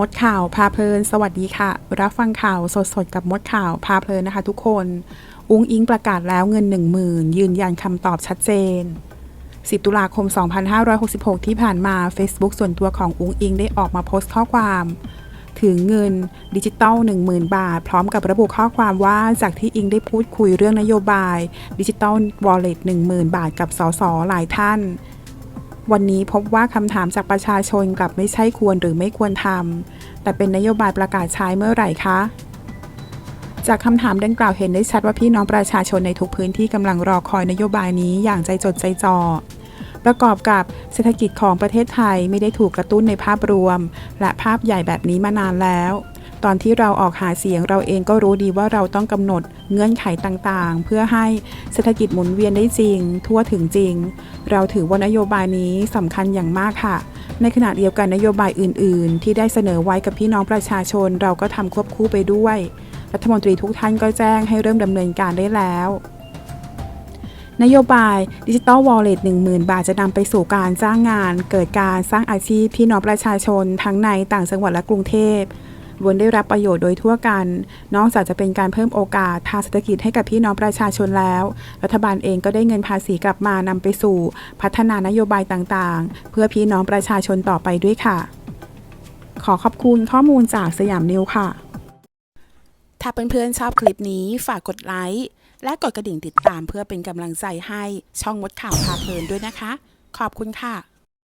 มดข่าวพาเพลิน สวัสดีค่ะ รับฟังข่าวสดๆ กับมดข่าวพาเพลินนะคะทุกคน อุ้งอิงประกาศแล้วเงิน 1 0,000 ยืนยันคำตอบชัดเจน 10 ตุลาคม 2566 ที่ผ่านมา Facebook ส่วนตัวของอุ้งอิงได้ออกมาโพสต์ข้อความ ถึงเงินดิจิตอล10,000 บาท พร้อมกับระบุข้อความว่าจากที่อิงได้พูดคุยเรื่องนโยบายดิจิตอลวอลเล็ต10,000 บาทกับสสหลายท่าน วันนี้พบว่าคำถามจากประชาชนกลับไม่ใช่ควรหรือไม่ควรทำแต่เป็นนโยบายประกาศใช้เมื่อไหร่คะ จากคำถามดังกล่าวเห็นได้ชัดว่าพี่น้องประชาชนในทุกพื้นที่กำลังรอคอยนโยบายนี้อย่างใจจดใจจ่อประกอบกับเศรษฐกิจของประเทศไทยไม่ได้ถูกกระตุ้นในภาพรวม และภาพใหญ่แบบนี้มานานแล้ว ตอนที่เราออกหาเสียงเราเองก็รู้ดีว่าเราต้องกำหนดเงื่อนไขต่างๆ เพื่อให้เศรษฐกิจหมุนเวียนได้จริง ทั่วถึงจริง เราถือว่านโยบายนี้สำคัญอย่างมากค่ะ ในขณะเดียวกันนโยบายอื่น ๆ ที่ได้เสนอไว้กับพี่น้องประชาชน เราก็ทำควบคู่ไปด้วย รัฐมนตรีทุกท่านก็แจ้งให้เริ่มดำเนินการได้แล้วนโยบายดิจิตอลวอลเล็ต10,000 บาทจะนำไปสู่การจ้างงาน เกิดการสร้างอาชีพพี่น้องประชาชน ทั้งในต่างจังหวัดและกรุงเทพ ล้วนได้รับประโยชน์โดยทั่วกัน นอกจากจะเป็นการเพิ่มโอกาสทางเศรษฐกิจให้กับพี่น้องประชาชนแล้ว รัฐบาลเองก็ได้เงินภาษีกลับมานำไปสู่ พัฒนานโยบายต่างๆ เพื่อพี่น้องประชาชนต่อไปด้วยค่ะ ขอขอบคุณข้อมูลจากสยามนิวค่ะ ถ้าเพื่อนๆชอบคลิปนี้ฝากกดไลค์และกดกระดิ่งติดตามเพื่อเป็นกำลังใจให้ช่องมดข่าวพาเพลินด้วยนะคะ ขอบคุณค่ะ